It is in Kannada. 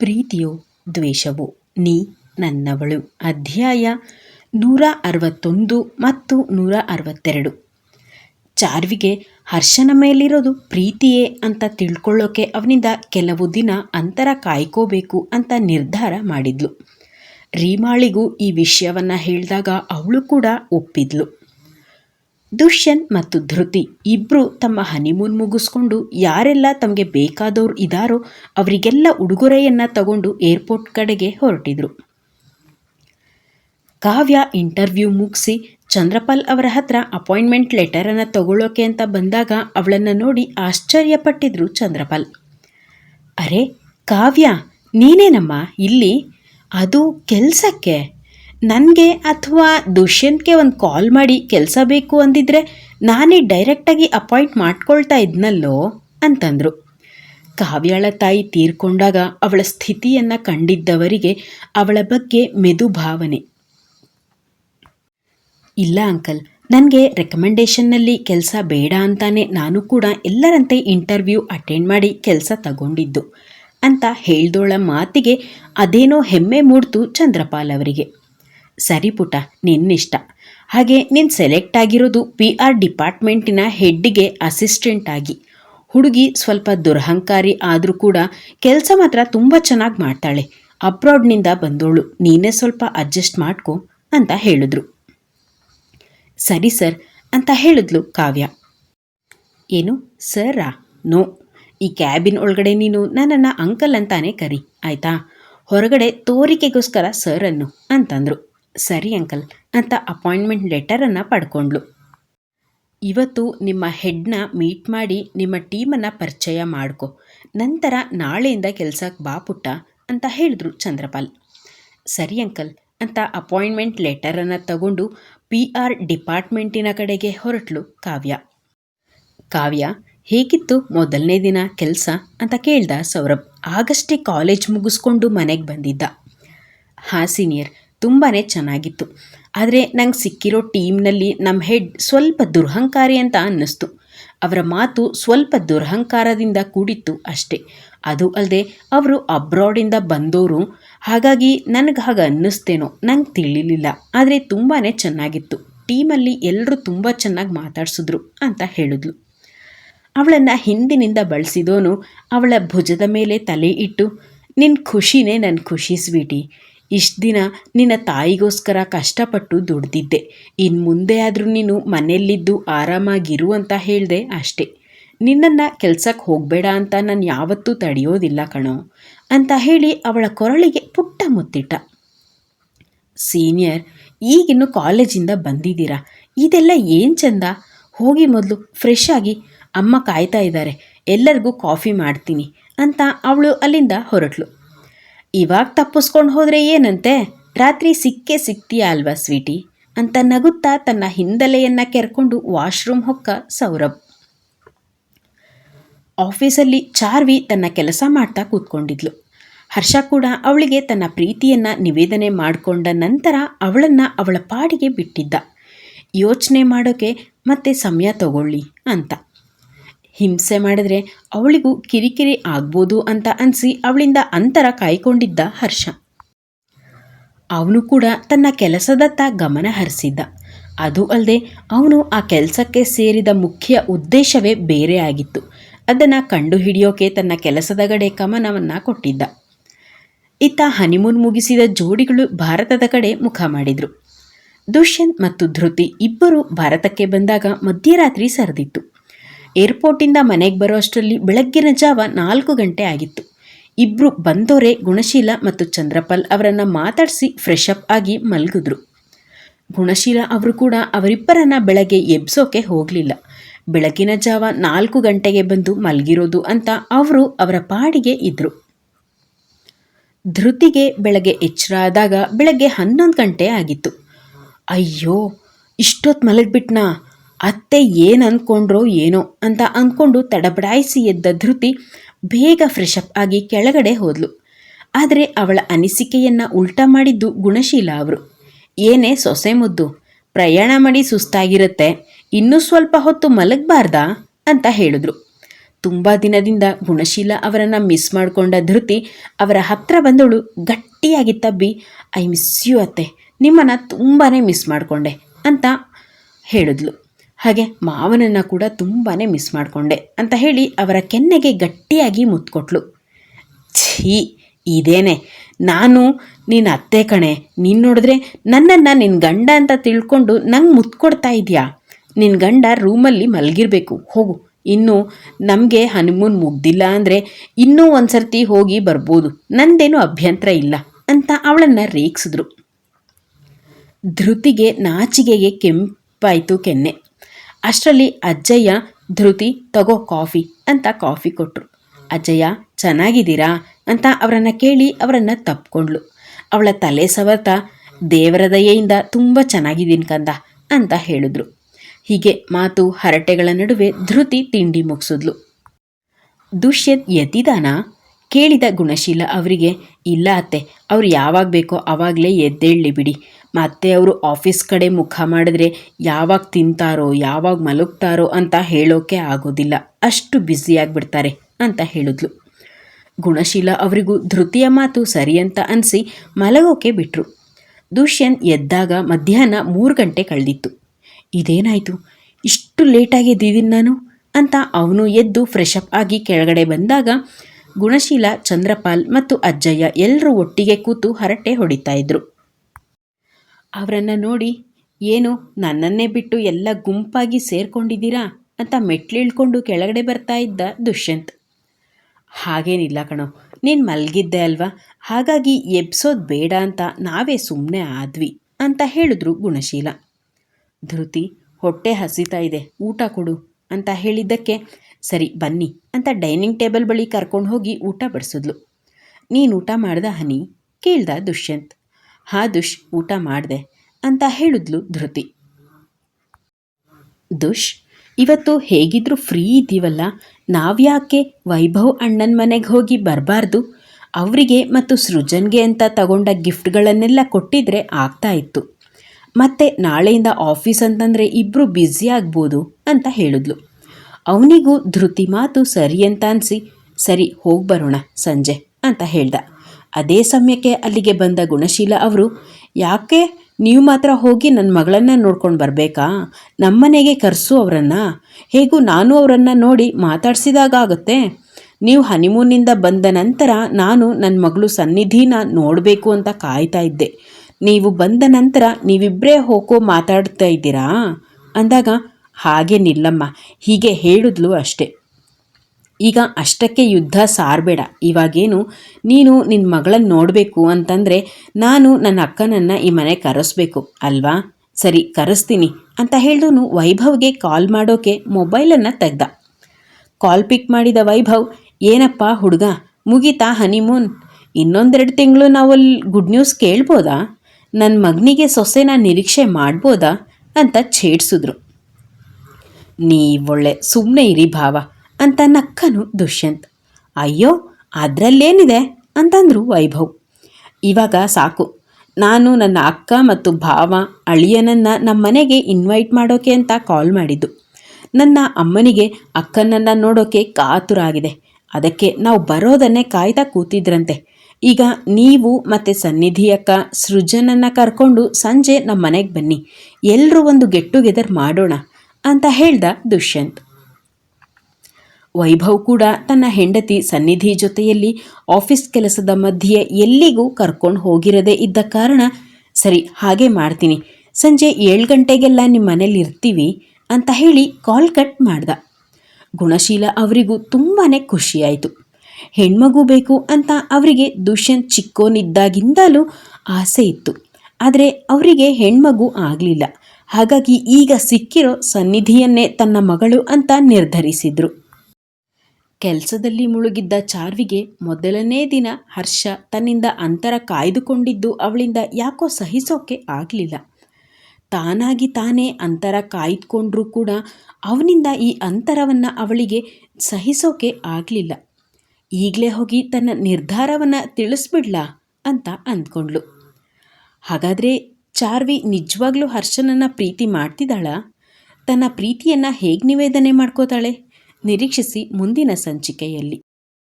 ಪ್ರೀತಿಯೋ ದ್ವೇಷವು, ನೀ ನನ್ನವಳು. ಅಧ್ಯಾಯ ನೂರ ಅರವತ್ತೊಂದು ಮತ್ತು ನೂರ ಅರವತ್ತೆರಡು. ಚಾರ್ವಿಗೆ ಹರ್ಷನ ಮೇಲಿರೋದು ಪ್ರೀತಿಯೇ ಅಂತ ತಿಳ್ಕೊಳ್ಳೋಕೆ ಅವನಿಂದ ಕೆಲವು ದಿನ ಅಂತರ ಕಾಯ್ಕೋಬೇಕು ಅಂತ ನಿರ್ಧಾರ ಮಾಡಿದ್ಲು. ರೀಮಾಳಿಗೂ ಈ ವಿಷಯವನ್ನು ಹೇಳಿದಾಗ ಅವಳು ಕೂಡ ಒಪ್ಪಿದ್ಲು. ದುಷ್ಯಂತ್ ಮತ್ತು ಧೃತಿ ಇಬ್ಬರು ತಮ್ಮ ಹನಿಮೂನ್ ಮುಗಿಸ್ಕೊಂಡು ಯಾರೆಲ್ಲ ತಮಗೆ ಬೇಕಾದವ್ರು ಇದ್ದಾರೋ ಅವರಿಗೆಲ್ಲ ಉಡುಗೊರೆಯನ್ನು ತಗೊಂಡು ಏರ್ಪೋರ್ಟ್ ಕಡೆಗೆ ಹೊರಟಿದ್ರು. ಕಾವ್ಯ ಇಂಟರ್ವ್ಯೂ ಮುಗಿಸಿ ಚಂದ್ರಪಾಲ್ ಅವರ ಹತ್ರ ಅಪಾಯಿಂಟ್ಮೆಂಟ್ ಲೆಟರನ್ನು ತಗೊಳ್ಳೋಕೆ ಅಂತ ಬಂದಾಗ ಅವಳನ್ನು ನೋಡಿ ಆಶ್ಚರ್ಯಪಟ್ಟಿದ್ರು ಚಂದ್ರಪಾಲ್. ಅರೆ, ಕಾವ್ಯ, ನೀನೇನಮ್ಮ? ಇಲ್ಲಿ? ಅದು ಕೆಲಸಕ್ಕೆ? ನನಗೆ ಅಥವಾ ದುಷ್ಯಂತ್ಗೆ ಒಂದು ಕಾಲ್ ಮಾಡಿ ಕೆಲಸ ಬೇಕು ಅಂದಿದ್ರೆ ನಾನೇ ಡೈರೆಕ್ಟಾಗಿ ಅಪಾಯಿಂಟ್ ಮಾಡ್ಕೊಳ್ತಾ ಇದ್ನಲ್ಲೋ ಅಂತಂದರು. ಕಾವ್ಯಾಳ ತಾಯಿ ತೀರ್ಕೊಂಡಾಗ ಅವಳ ಸ್ಥಿತಿಯನ್ನು ಕಂಡಿದ್ದವರಿಗೆ ಅವಳ ಬಗ್ಗೆ ಮೆದು ಭಾವನೆ. ಇಲ್ಲ ಅಂಕಲ್, ನನಗೆ ರೆಕಮೆಂಡೇಷನ್ನಲ್ಲಿ ಕೆಲಸ ಬೇಡ ಅಂತಾನೆ ನಾನು ಕೂಡ ಎಲ್ಲರಂತೆ ಇಂಟರ್ವ್ಯೂ ಅಟೆಂಡ್ ಮಾಡಿ ಕೆಲಸ ತಗೊಂಡಿದ್ದು ಅಂತ ಹೇಳ್ದೋಳ ಮಾತಿಗೆ ಅದೇನೋ ಹೆಮ್ಮೆ ಮೂಡ್ತು ಚಂದ್ರಪಾಲ್ ಅವರಿಗೆ. ಸರಿ ಪುಟ ನಿನ್ನಿಷ್ಟ. ಹಾಗೆ ನೀನು ಸೆಲೆಕ್ಟ್ ಆಗಿರೋದು ಪಿ ಆರ್ ಡಿಪಾರ್ಟ್ಮೆಂಟಿನ ಹೆಡ್ಗೆ ಅಸಿಸ್ಟೆಂಟ್ ಆಗಿ. ಹುಡುಗಿ ಸ್ವಲ್ಪ ದುರಹಂಕಾರಿ ಆದರೂ ಕೂಡ ಕೆಲಸ ಮಾತ್ರ ತುಂಬ ಚೆನ್ನಾಗಿ ಮಾಡ್ತಾಳೆ. ಅಬ್ರಾಡ್ನಿಂದ ಬಂದೋಳು. ನೀನೇ ಸ್ವಲ್ಪ ಅಡ್ಜಸ್ಟ್ ಮಾಡ್ಕೊ ಅಂತ ಹೇಳಿದ್ರು. ಸರಿ ಸರ್ ಅಂತ ಹೇಳಿದ್ಲು ಕಾವ್ಯ. ಏನು? ಸರಾ? ನೋ. ಈ ಕ್ಯಾಬಿನ್ ಒಳಗಡೆ ನೀನು ನನ್ನನ್ನು ಅಂಕಲ್ ಅಂತಾನೆ ಕರಿ, ಆಯಿತಾ? ಹೊರಗಡೆ ತೋರಿಕೆಗೋಸ್ಕರ ಸರ್ ಅನ್ನು ಅಂತಂದರು. ಸರಿ ಅಂಕಲ್, ಅಂತ ಅಪಾಯಿಂಟ್ಮೆಂಟ್ ಲೆಟರನ್ನು ಪಡ್ಕೊಂಡ್ಳು. ಇವತ್ತು ನಿಮ್ಮ ಹೆಡ್ನ ಮೀಟ್ ಮಾಡಿ ನಿಮ್ಮ ಟೀಮನ್ನು ಪರಿಚಯ ಮಾಡ್ಕೊ. ನಂತರ ನಾಳೆಯಿಂದ ಕೆಲಸಕ್ಕೆ ಬಾ ಪುಟ್ಟ, ಅಂತ ಹೇಳಿದ್ರು ಚಂದ್ರಪಾಲ್. ಸರಿ ಅಂಕಲ್, ಅಂತ ಅಪಾಯಿಂಟ್ಮೆಂಟ್ ಲೆಟರನ್ನು ತಗೊಂಡು ಪಿ ಆರ್ ಡಿಪಾರ್ಟ್ಮೆಂಟಿನ ಕಡೆಗೆ ಹೊರಟ್ಲು ಕಾವ್ಯ. ಕಾವ್ಯ, ಹೇಗಿತ್ತು ಮೊದಲನೇ ದಿನ ಕೆಲಸ? ಅಂತ ಕೇಳ್ದ ಸೌರಭ್. ಆಗಷ್ಟೇ ಕಾಲೇಜ್ ಮುಗಿಸ್ಕೊಂಡು ಮನೆಗೆ ಬಂದಿದ್ದ. ಹಾಂ, ಸೀನಿಯರ್. ತುಂಬಾ ಚೆನ್ನಾಗಿತ್ತು. ಆದರೆ ನಂಗೆ ಸಿಕ್ಕಿರೋ ಟೀಮ್ನಲ್ಲಿ ನಮ್ಮ ಹೆಡ್ ಸ್ವಲ್ಪ ದುರಹಂಕಾರಿ ಅಂತ ಅನ್ನಿಸ್ತು. ಅವರ ಮಾತು ಸ್ವಲ್ಪ ದುರಹಂಕಾರದಿಂದ ಕೂಡಿತ್ತು ಅಷ್ಟೇ. ಅದು ಅಲ್ಲದೆ ಅವರು ಅಬ್ರಾಡಿಂದ ಬಂದವರು ಹಾಗಾಗಿ ನನಗೆ ಹಾಗೆ ಅನ್ನಿಸ್ತೇನೋ ನಂಗೆ ತಿಳಿಲಿಲ್ಲ. ಆದರೆ ತುಂಬಾ ಚೆನ್ನಾಗಿತ್ತು. ಟೀಮಲ್ಲಿ ಎಲ್ಲರೂ ತುಂಬ ಚೆನ್ನಾಗಿ ಮಾತಾಡಿಸಿದ್ರು ಅಂತ ಹೇಳಿದ್ಲು. ಅವಳನ್ನು ಹಿಂದಿನಿಂದ ಬಳಸಿದೋನು ಅವಳ ಭುಜದ ಮೇಲೆ ತಲೆ ಇಟ್ಟು ನಿನ್ನ ಖುಷಿನೇ ನನ್ನ ಖುಷಿ, ಸ್ವೀಟಿ. ಇಷ್ಟು ದಿನ ನಿನ್ನ ತಾಯಿಗೋಸ್ಕರ ಕಷ್ಟಪಟ್ಟು ದುಡ್ದಿದ್ದೆ. ಇನ್ನು ಮುಂದೆ ಆದರೂ ನೀನು ಮನೆಯಲ್ಲಿದ್ದು ಆರಾಮಾಗಿರು ಅಂತ ಹೇಳಿದೆ ಅಷ್ಟೇ. ನಿನ್ನನ್ನು ಕೆಲ್ಸಕ್ಕೆ ಹೋಗಬೇಡ ಅಂತ ನಾನು ಯಾವತ್ತೂ ತಡೆಯೋದಿಲ್ಲ ಕಣೋ ಅಂತ ಹೇಳಿ ಅವಳ ಕೊರಳಿಗೆ ಪುಟ್ಟ ಮುತ್ತಿಟ್ಟ. ಸೀನಿಯರ್, ಈಗಿನ್ನು ಕಾಲೇಜಿಂದ ಬಂದಿದ್ದೀರಾ? ಇದೆಲ್ಲ ಏನು ಚಂದ? ಹೋಗಿ ಮೊದಲು ಫ್ರೆಶ್ ಆಗಿ ಅಮ್ಮ ಕಾಯ್ತಾ ಇದ್ದಾರೆ. ಎಲ್ಲರಿಗೂ ಕಾಫಿ ಮಾಡ್ತೀನಿ ಅಂತ ಅವಳು ಅಲ್ಲಿಂದ ಹೊರಟ್ಲು. ಇವಾಗ ತಪ್ಪಿಸ್ಕೊಂಡು ಹೋದರೆ ಏನಂತೆ? ರಾತ್ರಿ ಸಿಕ್ಕೇ ಸಿಕ್ತೀಯ ಅಲ್ವಾ ಸ್ವೀಟಿ? ಅಂತ ನಗುತ್ತಾ ತನ್ನ ಹಿಂದಲೆಯನ್ನು ಕೆರ್ಕೊಂಡು ವಾಶ್ರೂಮ್ ಹೊಕ್ಕ ಸೌರಭ್. ಆಫೀಸಲ್ಲಿ ಚಾರ್ವಿ ತನ್ನ ಕೆಲಸ ಮಾಡ್ತಾ ಕೂತ್ಕೊಂಡಿದ್ಲು. ಹರ್ಷ ಕೂಡ ಅವಳಿಗೆ ತನ್ನ ಪ್ರೀತಿಯನ್ನು ನಿವೇದನೆ ಮಾಡಿಕೊಂಡ ನಂತರ ಅವಳನ್ನು ಅವಳ ಪಾಡಿಗೆ ಬಿಟ್ಟಿದ್ದ. ಯೋಚನೆ ಮಾಡೋಕೆ ಮತ್ತೆ ಸಮಯ ತಗೊಳ್ಳಿ ಅಂತ. ಹಿಂಸೆ ಮಾಡಿದ್ರೆ ಅವಳಿಗೂ ಕಿರಿಕಿರಿ ಆಗ್ಬೋದು ಅಂತ ಅನಿಸಿ ಅವಳಿಂದ ಅಂತರ ಕಾಯ್ಕೊಂಡಿದ್ದ ಹರ್ಷ. ಅವನು ಕೂಡ ತನ್ನ ಕೆಲಸದತ್ತ ಗಮನ ಹರಿಸಿದ್ದ. ಅದು ಅಲ್ಲದೆ ಅವನು ಆ ಕೆಲಸಕ್ಕೆ ಸೇರಿದ ಮುಖ್ಯ ಉದ್ದೇಶವೇ ಬೇರೆ ಆಗಿತ್ತು. ಅದನ್ನು ಕಂಡುಹಿಡಿಯೋಕೆ ತನ್ನ ಕೆಲಸದ ಕಡೆ ಗಮನವನ್ನು ಕೊಟ್ಟಿದ್ದ. ಇತ್ತ ಹನಿಮೂನ್ ಮುಗಿಸಿದ ಜೋಡಿಗಳು ಭಾರತದ ಕಡೆ ಮುಖ ಮಾಡಿದರು. ದುಷ್ಯಂತ್ ಮತ್ತು ಧೃತಿ ಇಬ್ಬರು ಭಾರತಕ್ಕೆ ಬಂದಾಗ ಮಧ್ಯರಾತ್ರಿ ಸರಿದಿತ್ತು. ಏರ್ಪೋರ್ಟಿಂದ ಮನೆಗೆ ಬರೋ ಅಷ್ಟರಲ್ಲಿ ಬೆಳಗ್ಗಿನ ಜಾವ ನಾಲ್ಕು ಗಂಟೆ ಆಗಿತ್ತು. ಇಬ್ಬರು ಬಂದೋರೆ ಗುಣಶೀಲ ಮತ್ತು ಚಂದ್ರಪಾಲ್ ಅವರನ್ನು ಮಾತಾಡಿಸಿ ಫ್ರೆಶ್ ಅಪ್ ಆಗಿ ಮಲಗಿದ್ರು. ಗುಣಶೀಲ ಅವರು ಕೂಡ ಅವರಿಬ್ಬರನ್ನು ಬೆಳಗ್ಗೆ ಎಬ್ಸೋಕೆ ಹೋಗಲಿಲ್ಲ. ಬೆಳಗಿನ ಜಾವ ನಾಲ್ಕು ಗಂಟೆಗೆ ಬಂದು ಮಲಗಿರೋದು ಅಂತ ಅವರು ಅವರ ಪಾಡಿಗೆ ಇದ್ದರು ಧೃತಿಗೆ ಬೆಳಗ್ಗೆ ಎಚ್ಚರ ಆದಾಗ ಬೆಳಗ್ಗೆ ಹನ್ನೊಂದು ಗಂಟೆ ಆಗಿತ್ತು. ಅಯ್ಯೋ ಇಷ್ಟೊತ್ತು ಮಲಗಿಬಿಟ್ನಾ? ಅತ್ತೆ ಏನು ಅಂದ್ಕೊಂಡ್ರೋ ಏನೋ ಅಂತ ಅಂದ್ಕೊಂಡು ತಡಬಡಾಯಿಸಿ ಎದ್ದ ಧೃತಿ ಬೇಗ ಫ್ರೆಶ್ ಆಗಿ ಕೆಳಗಡೆ ಹೋದ್ಲು. ಆದರೆ ಅವಳ ಅನಿಸಿಕೆಯನ್ನು ಉಲ್ಟಾ ಮಾಡಿದ್ದು ಗುಣಶೀಲ ಅವರು. ಏನೇ ಸೊಸೆ ಮುದ್ದು, ಪ್ರಯಾಣ ಮಾಡಿ ಸುಸ್ತಾಗಿರುತ್ತೆ, ಇನ್ನೂ ಸ್ವಲ್ಪ ಹೊತ್ತು ಮಲಗಬಾರ್ದಾ ಅಂತ ಹೇಳಿದ್ರು. ತುಂಬ ದಿನದಿಂದ ಗುಣಶೀಲ ಅವರನ್ನು ಮಿಸ್ ಮಾಡಿಕೊಂಡ ಧೃತಿ ಅವರ ಹತ್ರ ಬಂದಳು ಗಟ್ಟಿಯಾಗಿ ತಬ್ಬಿ ಐ ಮಿಸ್ ಯು ಅತ್ತೆ, ನಿಮ್ಮನ್ನು ತುಂಬಾ ಮಿಸ್ ಮಾಡಿಕೊಂಡೆ ಅಂತ ಹೇಳಿದ್ಲು. ಹಾಗೆ ಮಾವನನ್ನು ಕೂಡ ತುಂಬಾ ಮಿಸ್ ಮಾಡಿಕೊಂಡೆ ಅಂತ ಹೇಳಿ ಅವರ ಕೆನ್ನೆಗೆ ಗಟ್ಟಿಯಾಗಿ ಮುತ್ಕೊಟ್ಲು. ಛೀ, ಇದೇನೆ. ನಾನು, ನಿನ್ನ ಅತ್ತೆ ಕಣೆ. ನೀನು ನೋಡಿದ್ರೆ ನನ್ನನ್ನು ನಿನ್ನ ಗಂಡ ಅಂತ ತಿಳ್ಕೊಂಡು ನಂಗೆ ಮುತ್ಕೊಡ್ತಾ ಇದೆಯಾ? ನಿನ್ನ ಗಂಡ ರೂಮಲ್ಲಿ ಮಲಗಿರಬೇಕು. ಹೋಗು. ಇನ್ನು ನಮಗೆ ಹನುಮೂನ್ ಮುಗ್ದಿಲ್ಲ ಅಂದರೆ ಇನ್ನೂ ಒಂದು ಸರ್ತಿ ಹೋಗಿ ಬರ್ಬೋದು. ನಂದೇನು ಅಭ್ಯಂತರ ಇಲ್ಲ ಅಂತ ಅವಳನ್ನು ರೇಗಿಸಿದ್ರು. ಧೃತಿಗೆ ನಾಚಿಗೆಗೆ ಕೆಂಪಾಯಿತು ಕೆನ್ನೆ. ಅಷ್ಟರಲ್ಲಿ ಅಜ್ಜಯ್ಯ, ಧೃತಿ, ತಗೋ ಕಾಫಿ ಅಂತ ಕಾಫಿ ಕೊಟ್ಟರು ಅಜ್ಜಯ್ಯ, ಚೆನ್ನಾಗಿದ್ದೀರಾ ಅಂತ ಅವರನ್ನು ಕೇಳಿ ಅವರನ್ನು ತಪ್ಕೊಂಡ್ಳು. ಅವಳ ತಲೆ ಸವರ್ತ, ದೇವರ ದಯೆಯಿಂದ ತುಂಬ ಚೆನ್ನಾಗಿದ್ದೀನಿ ಕಂದ ಅಂತ ಹೇಳಿದ್ರು. ಹೀಗೆ ಮಾತು ಹರಟೆಗಳ ನಡುವೆ ಧೃತಿ ತಿಂಡಿ ಮುಗಿಸಿದ್ಲು. ದುಷ್ಯತ್ ಎದ್ದಿದಾನ ಕೇಳಿದ ಗುಣಶೀಲ ಅವರಿಗೆ, ಇಲ್ಲ ಅತ್ತೆ, ಅವ್ರು ಯಾವಾಗ ಬೇಕೋ ಆವಾಗಲೇ ಎದ್ದೇಳಲಿ ಬಿಡಿ. ಮತ್ತೆ ಅವರು ಆಫೀಸ್ ಕಡೆ ಮುಖ ಮಾಡಿದ್ರೆ ಯಾವಾಗ ತಿಂತಾರೋ, ಯಾವಾಗ ಮಲಗ್ತಾರೋ ಅಂತ ಹೇಳೋಕೆ ಆಗೋದಿಲ್ಲ. ಅಷ್ಟು ಬ್ಯುಸಿಯಾಗಿಬಿಡ್ತಾರೆ ಅಂತ ಹೇಳಿದ್ಲು. ಗುಣಶೀಲ ಅವರಿಗೂ ಧೃತಿಯ ಮಾತು ಸರಿ ಅಂತ ಅನಿಸಿ ಮಲಗೋಕೆ ಬಿಟ್ರು. ದುಷ್ಯಂತ್ ಎದ್ದಾಗ ಮಧ್ಯಾಹ್ನ ಮೂರು ಗಂಟೆ ಕಳೆದಿತ್ತು. ಇದೇನಾಯಿತು? ಇಷ್ಟು ಲೇಟಾಗಿ ಎದ್ದಿದ್ದೀನಿ ನಾನು ಅಂತ ಅವನು ಎದ್ದು ಫ್ರೆಶ್ ಆಗಿ ಕೆಳಗಡೆ ಬಂದಾಗ ಗುಣಶೀಲ, ಚಂದ್ರಪಾಲ್ ಮತ್ತು ಅಜ್ಜಯ್ಯ ಎಲ್ಲರೂ ಒಟ್ಟಿಗೆ ಕೂತು ಹರಟೆ ಹೊಡಿತಾ ಇದ್ರು. ಅವರನ್ನು ನೋಡಿ, ಏನು, ನನ್ನನ್ನೇ ಬಿಟ್ಟು ಎಲ್ಲ ಗುಂಪಾಗಿ ಸೇರ್ಕೊಂಡಿದ್ದೀರಾ? ಅಂತ ಮೆಟ್ಲಿಳ್ಕೊಂಡು ಕೆಳಗಡೆ ಬರ್ತಾ ಇದ್ದ ದುಷ್ಯಂತ್. ಹಾಗೇನಿಲ್ಲ ಕಣೋ, ನೀನು ಮಲಗಿದ್ದೆ ಅಲ್ವಾ? ಹಾಗಾಗಿ ಎಬ್ಸೋದು ಬೇಡ ಅಂತ ನಾವೇ ಸುಮ್ಮನೆ ಆದ್ವಿ, ಅಂತ ಹೇಳಿದ್ರು ಗುಣಶೀಲ. ಧೃತಿ, ಹೊಟ್ಟೆ ಹಸಿತಾ ಇದೆ, ಊಟ ಕೊಡು, ಅಂತ ಹೇಳಿದ್ದಕ್ಕೆ ಸರಿ, ಬನ್ನಿ ಅಂತ ಡೈನಿಂಗ್ ಟೇಬಲ್ ಬಳಿ ಕರ್ಕೊಂಡು ಹೋಗಿ ಊಟ ಬಡಿಸಿದ್ಲು. ನೀನು ಊಟ ಮಾಡ್ದ ಹನಿ? ಕೇಳ್ದ ದುಷ್ಯಂತ್. ಹಾ ದುಷ್, ಊಟ ಮಾಡಿದೆ ಅಂತ ಹೇಳಿದ್ಲು ಧೃತಿ. ದುಷ್, ಇವತ್ತು ಹೇಗಿದ್ರು ಫ್ರೀ ಇದ್ದೀವಲ್ಲ, ನಾವ್ಯಾಕೆ ವೈಭವ್ ಅಣ್ಣನ ಮನೆಗೆ ಹೋಗಿ ಬರಬಾರ್ದು? ಅವರಿಗೆ ಮತ್ತು ಸೃಜನ್ಗೆ ಅಂತ ತಗೊಂಡ ಗಿಫ್ಟ್ಗಳನ್ನೆಲ್ಲ ಕೊಟ್ಟಿದ್ರೆ ಆಗ್ತಾ ಇತ್ತು. ಮತ್ತೆ ನಾಳೆಯಿಂದ ಆಫೀಸ್ ಅಂತಂದರೆ ಇಬ್ಬರು ಬ್ಯುಸಿ ಆಗ್ಬೋದು ಅಂತ ಹೇಳಿದ್ಲು. ಅವನಿಗೂ ಧೃತಿ ಮಾತು ಸರಿ ಅಂತ ಅನಿಸಿ, ಸರಿ, ಹೋಗಿ ಬರೋಣ, ಸಂಜೆ, ಅಂತ ಹೇಳ್ದ. ಅದೇ ಸಮಯಕ್ಕೆ ಅಲ್ಲಿಗೆ ಬಂದ ಗುಣಶೀಲ ಅವರು, ಯಾಕೆ? ನೀವು ಮಾತ್ರ ಹೋಗಿ ನನ್ನ ಮಗಳನ್ನು ನೋಡ್ಕೊಂಡು ಬರಬೇಕಾ? ನಮ್ಮನೆಗೆ ಕರೆಸು ಅವರನ್ನು. ಹೇಗೂ ನಾನು ಅವರನ್ನು ನೋಡಿ ಮಾತಾಡಿಸಿದಾಗ ಆಗುತ್ತೆ. ನೀವು ಹನಿಮೂನಿಂದ ಬಂದ ನಂತರ ನಾನು ನನ್ನ ಮಗಳು ಸನ್ನಿಧಿನ ನೋಡಬೇಕು ಅಂತ ಕಾಯ್ತಾ ಇದ್ದೆ. ನೀವು ಬಂದ ನಂತರ ನೀವಿಬ್ಬರೇ ಹೋಗೋ ಮಾತಾಡ್ತಾ ಇದ್ದೀರಾ? ಅಂದಾಗ ಹಾಗೆ ನಿಲ್ಲಮ್ಮ. ಹೀಗೆ ಹೇಳಿದ್ಲು ಅಷ್ಟೆ. ಈಗ ಅಷ್ಟಕ್ಕೆ ಯುದ್ಧ ಸಾರಬೇಡ. ಇವಾಗೇನು? ನೀನು ನಿನ್ನ ಮಗಳನ್ನು ನೋಡಬೇಕು ಅಂತಂದರೆ ನಾನು ನನ್ನ ಅಕ್ಕನನ್ನು ಈ ಮನೆ ಕರೆಸ್ಬೇಕು, ಅಲ್ವಾ? ಸರಿ, ಕರೆಸ್ತೀನಿ ಅಂತ ಹೇಳಿದನು ವೈಭವ್ಗೆ ಕಾಲ್ ಮಾಡೋಕೆ ಮೊಬೈಲನ್ನು ತೆಗ್ದ. ಕಾಲ್ ಪಿಕ್ ಮಾಡಿದ ವೈಭವ್, ಏನಪ್ಪ ಹುಡುಗ, ಮುಗೀತಾ ಹನಿಮೂನ್? ಇನ್ನೊಂದೆರಡು ತಿಂಗಳು ನಾವಲ್ಲಿ ಗುಡ್ ನ್ಯೂಸ್ ಕೇಳ್ಬೋದಾ? ನನ್ನ ಮಗನಿಗೆ ಸೊಸೆನ ನಿರೀಕ್ಷೆ ಮಾಡ್ಬೋದಾ? ಅಂತ ಛೇಡ್ಸಿದ್ರು. ನೀವೊಳ್ಳೆ ಸುಮ್ಮನೆ ಇರಿ ಭಾವ ಅಂತ ನಕ್ಕನು ದುಷ್ಯಂತ್. ಅಯ್ಯೋ, ಅದರಲ್ಲೇನಿದೆ ಅಂತಂದ್ರು ವೈಭವ್. ಇವಾಗ ಸಾಕು. ನಾನು ನನ್ನ ಅಕ್ಕ ಮತ್ತು ಭಾವ, ಅಳಿಯನನ್ನು ನಮ್ಮ ಮನೆಗೆ ಇನ್ವೈಟ್ ಮಾಡೋಕೆ ಅಂತ ಕಾಲ್ ಮಾಡಿದ್ದು. ನನ್ನ ಅಮ್ಮನಿಗೆ ಅಕ್ಕನನ್ನು ನೋಡೋಕೆ ಕಾತುರಾಗಿದೆ. ಅದಕ್ಕೆ ನಾವು ಬರೋದನ್ನೇ ಕಾಯ್ತಾ ಕೂತಿದ್ರಂತೆ. ಈಗ ನೀವು ಮತ್ತು ಸನ್ನಿಧಿ ಅಕ್ಕ, ಸೃಜನನ್ನು ಕರ್ಕೊಂಡು ಸಂಜೆ ನಮ್ಮ ಮನೆಗೆ ಬನ್ನಿ. ಎಲ್ಲರೂ ಒಂದು ಗೆಟ್ ಟುಗೆದರ್ ಮಾಡೋಣ. ಅಂತ ಹೇಳ್ದ ದುಷ್ಯಂತ್. ವೈಭವ್ ಕೂಡ ತನ್ನ ಹೆಂಡತಿ ಸನ್ನಿಧಿ ಜೊತೆಯಲ್ಲಿ ಆಫೀಸ್ ಕೆಲಸದ ಮಧ್ಯೆ ಎಲ್ಲಿಗೂ ಕರ್ಕೊಂಡು ಹೋಗಿರದೇ ಇದ್ದ ಕಾರಣ, ಸರಿ, ಹಾಗೆ ಮಾಡ್ತೀನಿ. ಸಂಜೆ ಏಳು ಗಂಟೆಗೆಲ್ಲ ನಿಮ್ಮ ಮನೇಲಿ ಇರ್ತೀವಿ ಅಂತ ಹೇಳಿ ಕಾಲ್ ಕಟ್ ಮಾಡ್ದ. ಗುಣಶೀಲ ಅವರಿಗೂ ತುಂಬಾ ಖುಷಿಯಾಯಿತು. ಹೆಣ್ಮಗು ಬೇಕು ಅಂತ ಅವರಿಗೆ ದುಷ್ಯಂತ್ ಚಿಕ್ಕೋನಿದ್ದಾಗಿಂದಲೂ ಆಸೆ ಇತ್ತು. ಆದರೆ ಅವರಿಗೆ ಹೆಣ್ಮಗು ಆಗಲಿಲ್ಲ. ಹಾಗಾಗಿ ಈಗ ಸಿಕ್ಕಿರೋ ಸನ್ನಿಧಿಯನ್ನೇ ತನ್ನ ಮಗಳು ಅಂತ ನಿರ್ಧರಿಸಿದ್ರು. ಕೆಲಸದಲ್ಲಿ ಮುಳುಗಿದ್ದ ಚಾರ್ವಿಗೆ ಮೊದಲನೇ ದಿನ ಹರ್ಷ ತನ್ನಿಂದ ಅಂತರ ಕಾಯ್ದುಕೊಂಡಿದ್ದು ಅವಳಿಂದ ಯಾಕೋ ಸಹಿಸೋಕೆ ಆಗಲಿಲ್ಲ. ತಾನಾಗಿ ತಾನೇ ಅಂತರ ಕಾಯ್ದುಕೊಂಡ್ರೂ ಕೂಡ ಅವನಿಂದ ಈ ಅಂತರವನ್ನು ಅವಳಿಗೆ ಸಹಿಸೋಕೆ ಆಗಲಿಲ್ಲ. ಈಗಲೇ ಹೋಗಿ ತನ್ನ ನಿರ್ಧಾರವನ್ನು ತಿಳಿಸ್ಬಿಡ್ಲಾ ಅಂತ ಅಂದ್ಕೊಂಡ್ಳು. ಹಾಗಾದರೆ ಚಾರ್ವಿ ನಿಜವಾಗ್ಲೂ ಹರ್ಷನನ್ನು ಪ್ರೀತಿ ಮಾಡ್ತಿದ್ದಾಳ? ತನ್ನ ಪ್ರೀತಿಯನ್ನು ಹೇಗೆ ನಿವೇದನೆ ಮಾಡ್ಕೋತಾಳೆ? ನಿರೀಕ್ಷಿಸಿ ಮುಂದಿನ ಸಂಚಿಕೆಯಲ್ಲಿ.